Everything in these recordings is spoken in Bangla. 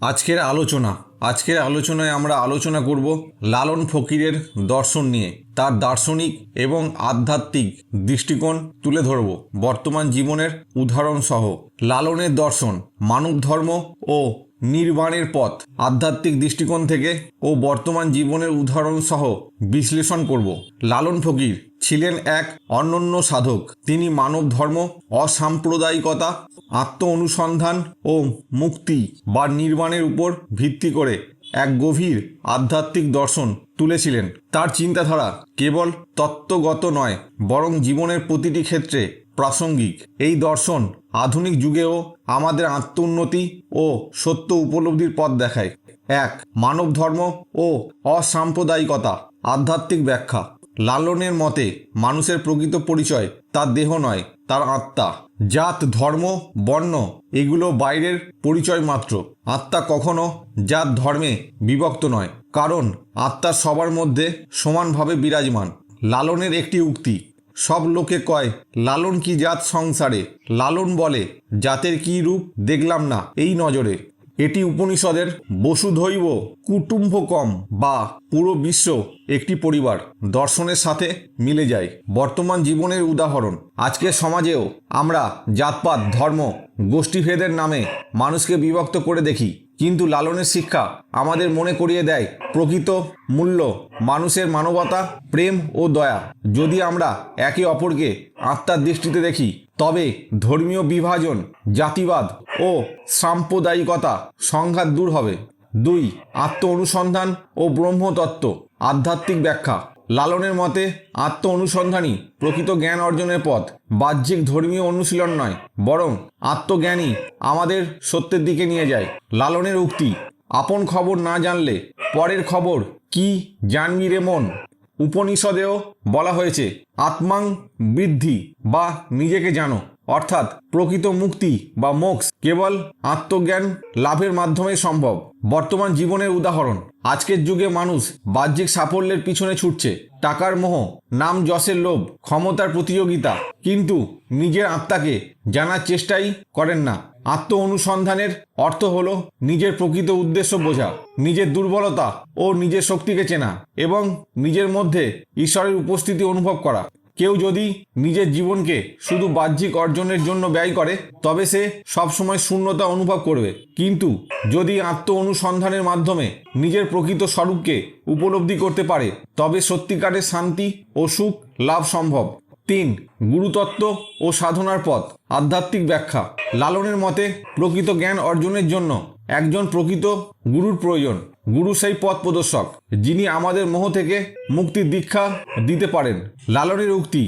আজকের আলোচনা। আজকের আলোচনায় আমরা আলোচনা করব লালন ফকিরের দর্শন নিয়ে। তার দার্শনিক এবং আধ্যাত্মিক দৃষ্টিকোণ তুলে ধরব। বর্তমান জীবনের উদাহরণ সহ লালনের দর্শন, মানব ধর্ম ও নির্বাণের পথ, আধ্যাত্মিক দৃষ্টিকোণ থেকে ও বর্তমান জীবনের উদাহরণ সহ বিশ্লেষণ করব। লালন ফকির ছিলেন এক অনন্য সাধক। তিনি মানব ধর্ম, অসাম্প্রদায়িকতা আত্ম অনুসন্ধান ও মুক্তি বা নির্মাণের উপর ভিত্তি করে এক গভীর আধ্যাত্মিক দর্শন তুলেছিলেন। তার চিন্তাধারা কেবল তত্ত্বগত নয়, বরং জীবনের প্রতিটি ক্ষেত্রে প্রাসঙ্গিক। এই দর্শন আধুনিক যুগেও আমাদের আত্মোন্নতি ও সত্য উপলব্ধির পথ দেখায়। এক, মানব ধর্ম ও অসাম্প্রদায়িকতা, আধ্যাত্মিক ব্যাখ্যা। লালনের মতে, মানুষের প্রকৃত পরিচয় তার দেহ নয়, তার আত্মা। জাত, ধর্ম, বর্ণ, এগুলো বাইরের পরিচয় মাত্র। আত্মা কখনো জাত, ধর্মে বিভক্ত নয়, কারণ আত্মা সবার মধ্যে সমানভাবে বিরাজমান। লালনের একটি উক্তি। সব লোকে কয়, লালন কি জাত সংসারে? লালন বলে, জাতের কি রূপ? দেখলাম না। এই নজরে। এটি উপনিষদের বসুধৈব কুটুম্বকম বা পুরো বিশ্ব একটি পরিবার দর্শনের সাথে মিলে যায়। বর্তমান জীবনের উদাহরণ, আজকের সমাজেও আমরা জাতপাত, ধর্ম, গোষ্ঠীভেদের নামে মানুষকে বিভক্ত করে দেখি। কিন্তু লালনের শিক্ষা আমাদের মনে করিয়ে দেয় প্রকৃত মূল্য, মানুষের মানবতা, প্রেম ও দয়া। যদি আমরা একে অপরকে আত্মার দৃষ্টিতে দেখি, তবে ধর্মীয় বিভাজন, জাতিবাদ ও সাম্প্রদায়িকতা সংঘাত দূর হবে। দুই আত্ম অনুসন্ধান ও ব্রহ্মতত্ত্ব, আধ্যাত্মিক ব্যাখ্যা। লালনের মতে আত্ম অনুসন্ধানই প্রকৃত জ্ঞান অর্জনের পথ। বাহ্যিক ধর্মীয় অনুশীলন নয়, বরং আত্মজ্ঞানই আমাদের সত্যের দিকে নিয়ে যায়। লালনের উক্তি, আপন খবর না জানলে পরের খবর কি জানবি রে মন? উপনিষদেও বলা হয়েছে, আত্মাং বৃদ্ধি বা নিজেকে জানো। অর্থাৎ প্রকৃত মুক্তি বা মোক্ষ কেবল আত্মজ্ঞান লাভের মাধ্যমে সম্ভব। বর্তমান জীবনের উদাহরণ, আজকের যুগে মানুষ বাহ্যিক সাফল্যের পিছনে ছুটছে, টাকার মোহ, নাম যশের লোভ, ক্ষমতার প্রতিযোগিতা, কিন্তু নিজের আত্মাকে জানার চেষ্টাই করেন না। আত্ম অনুসন্ধানের অর্থ হলো নিজের প্রকৃত উদ্দেশ্য বোঝা, নিজের দুর্বলতা ও নিজের শক্তিকে চেনা এবং নিজের মধ্যে ঈশ্বরের উপস্থিতি অনুভব করা। কেউ যদি নিজের জীবনকে শুধু বাহ্যিক অর্জনের জন্য ব্যয় করে, তবে সে সবসময় শূন্যতা অনুভব করবে। কিন্তু যদি আত্ম অনুসন্ধানের মাধ্যমে নিজের প্রকৃত স্বরূপকে উপলব্ধি করতে পারে, তবে সত্যিকারের শান্তি ও সুখ লাভ সম্ভব। তিন, গুরুতত্ত্ব ও সাধনার পথ। আধ্যাত্মিক ব্যাখ্যা। লালনের মতে প্রকৃত জ্ঞান অর্জনের জন্য একজন প্রকৃত গুরুর প্রয়োজন। গুরু সেই পথ প্রদর্শক, যিনি আমাদের মোহ থেকে মুক্তির দীক্ষা দিতে পারেন। লালনের উক্তি,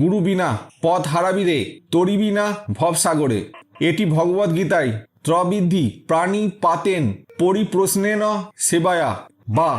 গুরু বিনা পথ হারাবি রে, তরিবি না ভবসাগরে এটি ভগবদ্গীতায় ত্রবিদ্ধি প্রাণী পাতেন পরিপ্রশ্নেন সেবায়া। বা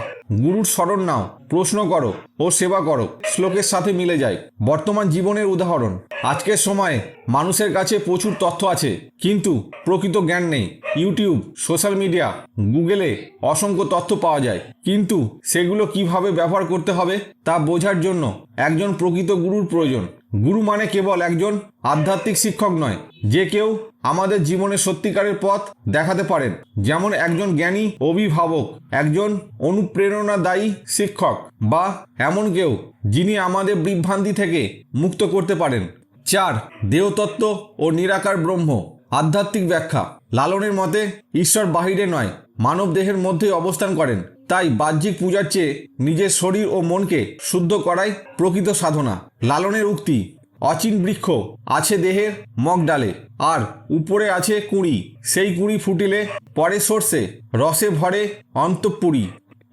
গুরুর স্মরণ নাও, প্রশ্ন করো ও সেবা করো, শ্লোকের সাথে মিলে যায়। বর্তমান জীবনের উদাহরণ, আজকের সময়ে মানুষের কাছে প্রচুর তথ্য আছে, কিন্তু প্রকৃত জ্ঞান নেই। ইউটিউব, সোশ্যাল মিডিয়া, গুগলে অসংখ্য তথ্য পাওয়া যায়, কিন্তু সেগুলো কীভাবে ব্যবহার করতে হবে তা বোঝার জন্য একজন প্রকৃত গুরুর প্রয়োজন। গুরু মানে কেবল একজন আধ্যাত্মিক শিক্ষক নয়, যে কেউ আমাদের জীবনে সত্যিকারের পথ দেখাতে পারেন। যেমন একজন জ্ঞানী অভিভাবক, একজন অনুপ্রেরণাদায়ী শিক্ষক, বা এমন কেউ যিনি আমাদের বিভ্রান্তি থেকে মুক্ত করতে পারেন। চার, দেহতত্ত্ব ও নিরাকার ব্রহ্ম, আধ্যাত্মিক ব্যাখ্যা। লালনের মতে, ঈশ্বর বাহিরে নয় মানব দেহের মধ্যেই অবস্থান করেন। তাই বাহ্যিক পূজার চেয়ে নিজের শরীর ও মনকে শুদ্ধ করাই প্রকৃত সাধনা। লালনের উক্তি, অচিন বৃক্ষ, আছে দেহের মগ ডালে, আর উপরে আছে কুঁড়ি। সেই কুঁড়ি ফুটিলে পরে সর্ষে, রসে ভরে অন্তঃপুরী।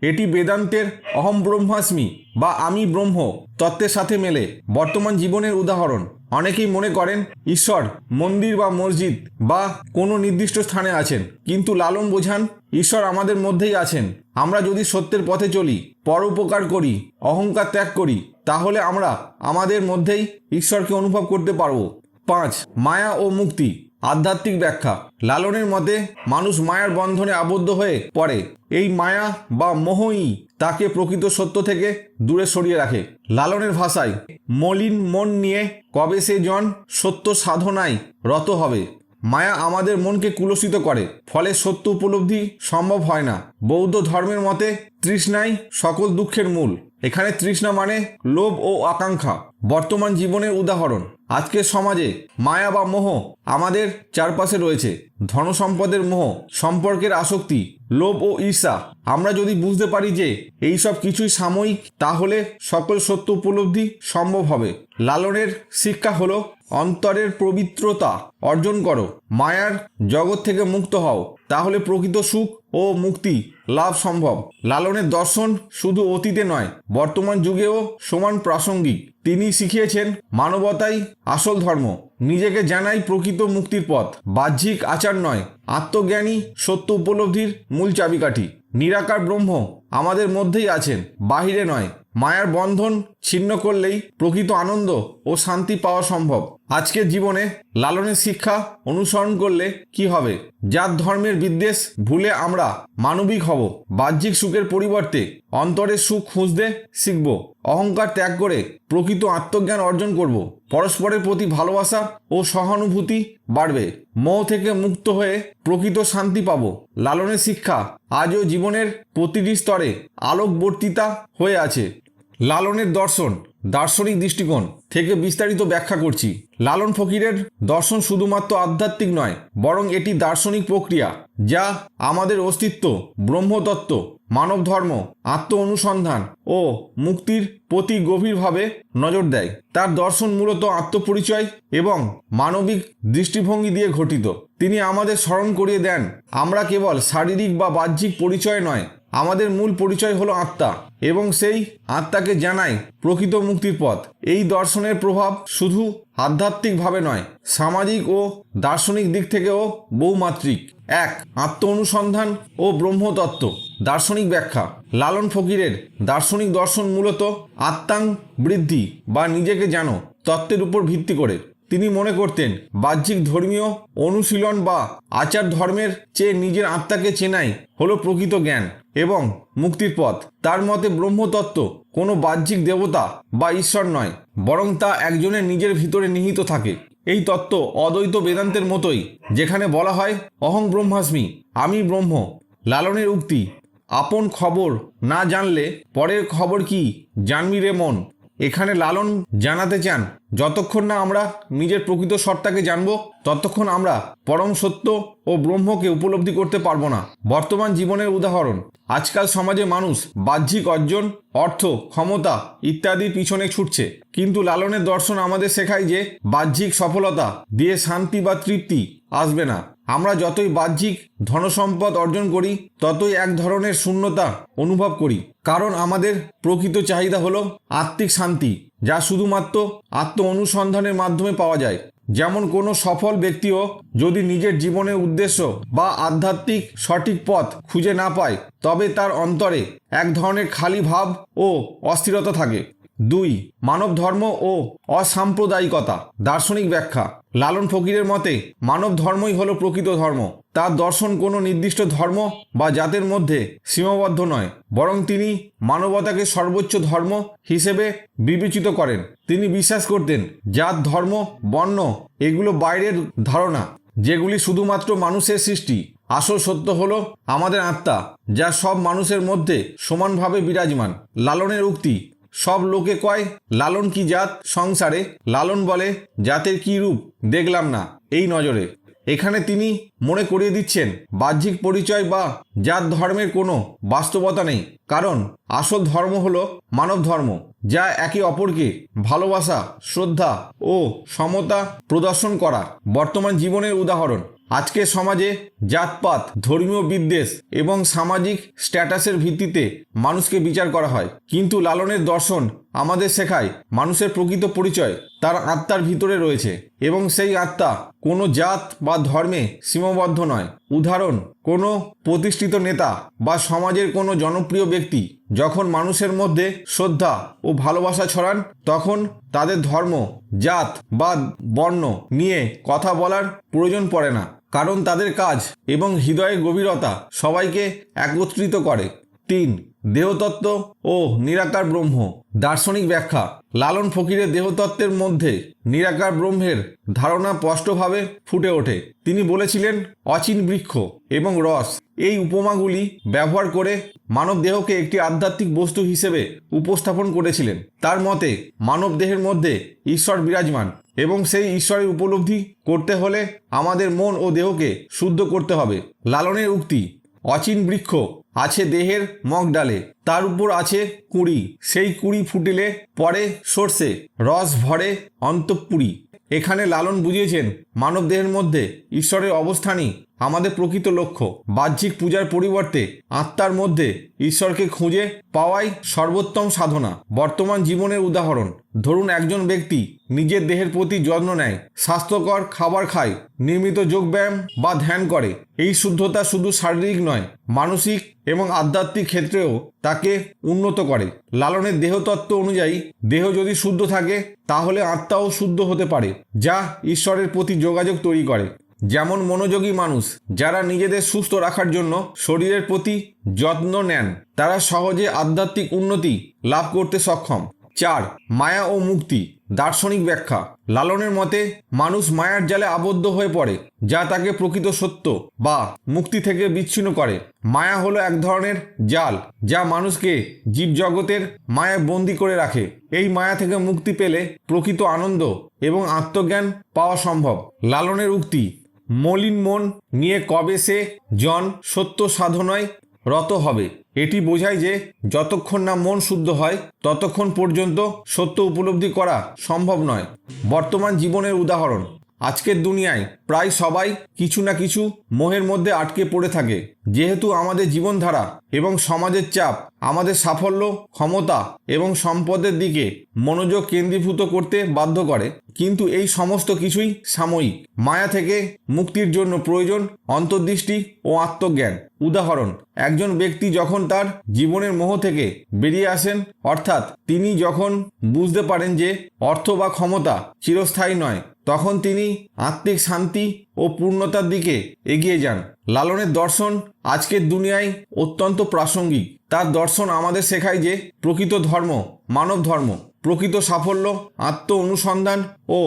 এটি বেদান্তের অহম ব্রহ্মাস্মি বা আমি ব্রহ্ম তত্ত্বের সাথে মেলে। বর্তমান জীবনের উদাহরণ। অনেকেই মনে করেন ঈশ্বর মন্দির বা মসজিদ বা কোনো নির্দিষ্ট স্থানে আছেন। কিন্তু লালন বোঝান, ঈশ্বর আমাদের মধ্যেই আছেন। আমরা যদি সত্যের পথে চলি, পরোপকার করি, অহংকার ত্যাগ করি, তাহলে আমরা আমাদের মধ্যেই ঈশ্বরকে অনুভব করতে পারব। পাঁচ, মায়া ও মুক্তি। আধ্যাত্মিক ব্যাখ্যা। লালনের মতে, মানুষ মায়ার বন্ধনে আবদ্ধ হয়ে পড়ে। এই মায়া বা মোহই তাকে প্রকৃত সত্য থেকে দূরে সরিয়ে রাখে। লালনের ভাষায়, মলিন মন নিয়ে কবে সে জন সত্য সাধনায় রত হবে? মায়া আমাদের মনকে কুলসিত করে, ফলে সত্য উপলব্ধি সম্ভব হয় না। বৌদ্ধ ধর্মের মতে, তৃষ্ণাই সকল দুঃখের মূল। এখানে তৃষ্ণা মানে লোভ ও আকাঙ্ক্ষা। বর্তমান জীবনের উদাহরণ। আজকের সমাজে মায়া বা মোহ আমাদের চারপাশে রয়েছে। ধনসম্পদের মোহ, সম্পর্কের আসক্তি, লোভ ও ঈর্ষা। আমরা যদি বুঝতে পারি যে এই সব কিছুই সাময়িক, তাহলে সকল সত্য উপলব্ধি সম্ভব হবে। লালনের শিক্ষা হলো, অন্তরের পবিত্রতা অর্জন করো। মায়ার জগৎ থেকে মুক্ত হও। তাহলে প্রকৃত সুখ ও মুক্তি, লাভ সম্ভব। লালনের দর্শন শুধু অতীতে নয়, বর্তমান যুগেও সমান প্রাসঙ্গিক। তিনি শিখিয়েছেন, মানবতাই আসল ধর্ম। নিজেকে জানাই প্রকৃত মুক্তির পথ। বাহ্যিক আচার নয়, আত্মজ্ঞানী সত্য উপলব্ধির মূল চাবিকাঠি। নিরাকার ব্রহ্ম আমাদের মধ্যেই আছেন, বাহিরে নয়। মায়ার বন্ধন ছিন্ন করলেই প্রকৃত আনন্দ ও শান্তি পাওয়া সম্ভব। আজকের জীবনে লালনের শিক্ষা অনুসরণ করলে কি হবে? জাত ধর্মের বিদ্বেষ ভুলে আমরা মানবিক হব। বাহ্যিক সুখের পরিবর্তে অন্তরের সুখ খুঁজতে শিখব। অহংকার ত্যাগ করে প্রকৃত আত্মজ্ঞান অর্জন করব। পরস্পরের প্রতি ভালোবাসা ও সহানুভূতি বাড়বে। মোহ থেকে মুক্ত হয়ে প্রকৃত শান্তি পাব। লালনের শিক্ষা আজও জীবনের প্রতিটি স্তরে আলোকবর্তিতা হয়ে আছে। লালনের দর্শন দার্শনিক দৃষ্টিকোণ থেকে বিস্তারিত ব্যাখ্যা করছি। লালন ফকিরের দর্শন শুধুমাত্র আধ্যাত্মিক নয়, বরং এটি দার্শনিক প্রক্রিয়া, যা আমাদের অস্তিত্ব, ব্রহ্মতত্ত্ব মানব ধর্ম আত্ম অনুসন্ধান ও মুক্তির প্রতি গভীরভাবে নজর দেয়। তার দর্শন মূলত আত্মপরিচয় এবং মানবিক দৃষ্টিভঙ্গি দিয়ে ঘটিত। তিনি আমাদের স্মরণ করিয়ে দেন, আমরা কেবল শারীরিক বা বাহ্যিক পরিচয় নয়, আমাদের মূল পরিচয় হলো আত্মা। এবং সেই আত্মাকে জানাই প্রকৃত মুক্তির পথ। এই দর্শনের প্রভাব শুধু আধ্যাত্মিকভাবে নয়, সামাজিক ও দার্শনিক দিক থেকেও বহুমাত্রিক। এক আত্ম অনুসন্ধান ও ব্রহ্মতত্ত্ব। দার্শনিক ব্যাখ্যা। লালন ফকিরের দার্শনিক দর্শন মূলত আত্মাং বৃদ্ধি বা নিজেকে জানো, তত্ত্বের উপর ভিত্তি করে। তিনি মনে করতেন, বাহ্যিক ধর্মীয় অনুশীলন বা আচার ধর্মের চেয়ে নিজের আত্মাকে চেনাই হলো প্রকৃত জ্ঞান। এবং মুক্তির পথ। তার মতে ব্রহ্মতত্ত্ব কোনো বাহ্যিক দেবতা বা ঈশ্বর নয়, বরং তা একজনের নিজের ভিতরে নিহিত থাকে। এই তত্ত্ব অদ্বৈত বেদান্তের মতোই, যেখানে বলা হয়, অহং ব্রহ্মাস্মি, আমি ব্রহ্ম, লালনের উক্তি। আপন খবর না জানলে পরের খবর কি? জানবি রে মন। এখানে লালন জানাতে চান। যতক্ষণ না আমরা নিজের প্রকৃত সত্তাকে জানব, ততক্ষণ আমরা পরম সত্য ও ব্রহ্মকে উপলব্ধি করতে পারব না। বর্তমান জীবনের উদাহরণ, আজকাল সমাজে মানুষ বাহ্যিক অর্জন, অর্থ, ক্ষমতা ইত্যাদির পিছনে ছুটছে। কিন্তু লালনের দর্শন আমাদের শেখায় যে বাহ্যিক সফলতা দিয়ে শান্তি বা তৃপ্তি আসবে না। আমরা যতই বাহ্যিক ধনসম্পদ অর্জন করি, ততই এক ধরনের শূন্যতা অনুভব করি। কারণ আমাদের প্রকৃত চাহিদা হলো আত্মিক শান্তি, যা শুধুমাত্র আত্ম অনুসন্ধানের মাধ্যমে পাওয়া যায়। যেমন কোনো সফল ব্যক্তিও যদি নিজের জীবনের উদ্দেশ্য বা আধ্যাত্মিক সঠিক পথ খুঁজে না পায়, তবে তার অন্তরে এক ধরনের খালি ভাব ও অস্থিরতা থাকে। দুই মানব ধর্ম ও অসাম্প্রদায়িকতা। দার্শনিক ব্যাখ্যা, লালন ফকিরের মতে মানব ধর্মই হলো প্রকৃত ধর্ম। তার দর্শন কোনো নির্দিষ্ট ধর্ম বা জাতের মধ্যে সীমাবদ্ধ নয়, বরং তিনি মানবতাকে সর্বোচ্চ ধর্ম হিসেবে বিবেচিত করেন। তিনি বিশ্বাস করতেন, জাত, ধর্ম, বর্ণ এগুলো বাইরের ধারণা, যেগুলি শুধুমাত্র মানুষের সৃষ্টি। আসল সত্য হলো আমাদের আত্মা, যা সব মানুষের মধ্যে সমানভাবে বিরাজমান। লালনের উক্তি সব লোকে কয়, লালন কি জাত? সংসারে লালন বলে, জাতের কি রূপ? দেখলাম না। এই নজরে। এখানে তিনি মনে করিয়ে দিচ্ছেন, বাহ্যিক পরিচয় বা জাত ধর্মের কোনো বাস্তবতা নেই। কারণ আসল ধর্ম হল মানব ধর্ম, যা একে অপরকে ভালোবাসা, শ্রদ্ধা ও সমতা প্রদর্শন করা। বর্তমান জীবনের উদাহরণ। আজকের সমাজে জাতপাত, ধর্মীয় বিদ্বেষ এবং সামাজিক স্ট্যাটাসের ভিত্তিতে মানুষকে বিচার করা হয়। কিন্তু লালনের দর্শন আমাদের শেখায় মানুষের প্রকৃত পরিচয় তার আত্মার ভিতরে রয়েছে এবং সেই আত্মা কোনো জাত বা ধর্মে সীমাবদ্ধ নয়। উদাহরণ, কোনো প্রতিষ্ঠিত নেতা বা সমাজের কোনো জনপ্রিয় ব্যক্তি যখন মানুষের মধ্যে শ্রদ্ধা ও ভালোবাসা ছড়ান, তখন তাদের ধর্ম, জাত বা বর্ণ নিয়ে কথা বলার প্রয়োজন পড়ে না। কারণ তাদের কাজ এবং হৃদয়ের গভীরতা সবাইকে একত্রিত করে। তিন, দেহতত্ত্ব ও নিরাকার ব্রহ্ম। দার্শনিক ব্যাখ্যা, লালন ফকিরের দেহতত্ত্বের মধ্যে নিরাকার ব্রহ্মের ধারণা স্পষ্টভাবে ফুটে ওঠে। তিনি বলেছিলেন, অচিন বৃক্ষ এবং রস এই উপমাগুলি ব্যবহার করে মানব দেহকে একটি আধ্যাত্মিক বস্তু হিসেবে উপস্থাপন করেছিলেন। তার মতে, মানব দেহের মধ্যে ঈশ্বর বিরাজমান। এবং সেই ঈশ্বরের উপলব্ধি করতে হলে আমাদের মন ও দেহকে শুদ্ধ করতে হবে। লালনের উক্তি, অচিন বৃক্ষ, আছে দেহের মগ ডালে, তার উপর আছে কুড়ি। সেই কুড়ি ফুটিলে পরে সর্ষে, রস ভরে অন্তঃপুরি। এখানে লালন বুঝিয়েছেন মানব দেহের মধ্যে ঈশ্বরের অবস্থানই আমাদের প্রকৃত লক্ষ্য। বাহ্যিক পূজার পরিবর্তে আত্মার মধ্যে ঈশ্বরকে খুঁজে পাওয়াই সর্বোত্তম সাধনা। বর্তমান জীবনের উদাহরণ, ধরুন একজন ব্যক্তি নিজের দেহের প্রতি যত্ন নেয়, স্বাস্থ্যকর খাবার খায়, নিয়মিত যোগব্যায়াম বা ধ্যান করে। এই শুদ্ধতা শুধু শারীরিক নয়, মানসিক এবং আধ্যাত্মিক ক্ষেত্রেও তাকে উন্নত করে। লালনের দেহতত্ত্ব অনুযায়ী দেহ যদি শুদ্ধ থাকে, তাহলে আত্মাও শুদ্ধ হতে পারে, যা ঈশ্বরের প্রতি যোগাযোগ তৈরি করে। যেমন মনোযোগী মানুষ, যারা নিজেদের সুস্থ রাখার জন্য শরীরের প্রতি যত্ন নেন, তারা সহজে আধ্যাত্মিক উন্নতি লাভ করতে সক্ষম। চার, মায়া ও মুক্তি, দার্শনিক ব্যাখ্যা। লালনের মতে, মানুষ মায়ার জালে আবদ্ধ হয়ে পড়ে, যা তাকে প্রকৃত সত্য বা মুক্তি থেকে বিচ্ছিন্ন করে। মায়া হলো এক ধরনের জাল, যা মানুষকে জীবজগতের মায়ায় বন্দি করে রাখে। এই মায়া থেকে মুক্তি পেলে প্রকৃত আনন্দ এবং আত্মজ্ঞান পাওয়া সম্ভব। লালনের উক্তি মলিন মন নিয়ে কবে সে জন সত্য সাধনায় রত হবে? এটি বোঝায় যে যতক্ষণ না মন শুদ্ধ হয়, ততক্ষণ পর্যন্ত সত্য উপলব্ধি করা সম্ভব নয়। বর্তমান জীবনের উদাহরণ, আজকের দুনিয়ায় প্রায় সবাই কিছু না কিছু মোহের মধ্যে আটকে পড়ে থাকে। যেহেতু আমাদের জীবনধারা এবং সমাজের চাপ, আমাদের সাফল্য, ক্ষমতা এবং সম্পদের দিকে মনোযোগ কেন্দ্রীভূত করতে বাধ্য করে। কিন্তু এই সমস্ত কিছুই সাময়িক। মায়া থেকে মুক্তির জন্য প্রয়োজন অন্তর্দৃষ্টি ও আত্মজ্ঞান। উদাহরণ, একজন ব্যক্তি যখন তার জীবনের মোহ থেকে বেরিয়ে আসেন, অর্থাৎ তিনি যখন বুঝতে পারেন যে অর্থ বা ক্ষমতা চিরস্থায়ী নয়, তখন তিনি আত্মিক শান্তি ও পূর্ণতার দিকে এগিয়ে যান। লালনের দর্শন আজকের দুনিয়ায় অত্যন্ত প্রাসঙ্গিক। তার দর্শন আমাদের শেখায় যে প্রকৃত ধর্ম মানব ধর্ম, প্রকৃত সাফল্য আত্ম অনুসন্ধান ও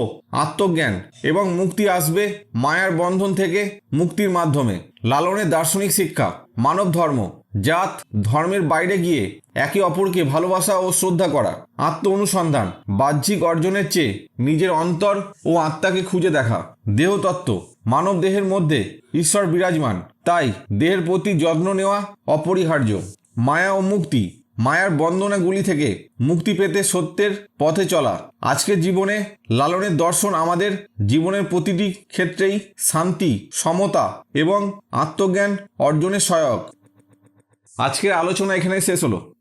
আত্মজ্ঞান এবং মুক্তি আসবে মায়ার বন্ধন থেকে মুক্তির মাধ্যমে। লালনের দার্শনিক শিক্ষা মানব ধর্ম জাত, ধর্মের বাইরে গিয়ে একে অপরকে ভালোবাসা ও শ্রদ্ধা করা আত্ম অনুসন্ধান বাহ্যিক অর্জনের চেয়ে নিজের অন্তর ও আত্মাকে খুঁজে দেখা, দেহতত্ত্ব মানব দেহের মধ্যে ঈশ্বর বিরাজমান, তাই দেহের প্রতি যত্ন নেওয়া অপরিহার্য। মায়া ও মুক্তি, মায়ার বন্দনাগুলি থেকে মুক্তি পেতে সত্যের পথে চলা। আজকের জীবনে লালনের দর্শন আমাদের জীবনের প্রতিটি ক্ষেত্রেই শান্তি, সমতা এবং আত্মজ্ঞান অর্জনের সহায়ক। আজকের আলোচনা এখানে শেষ হলো।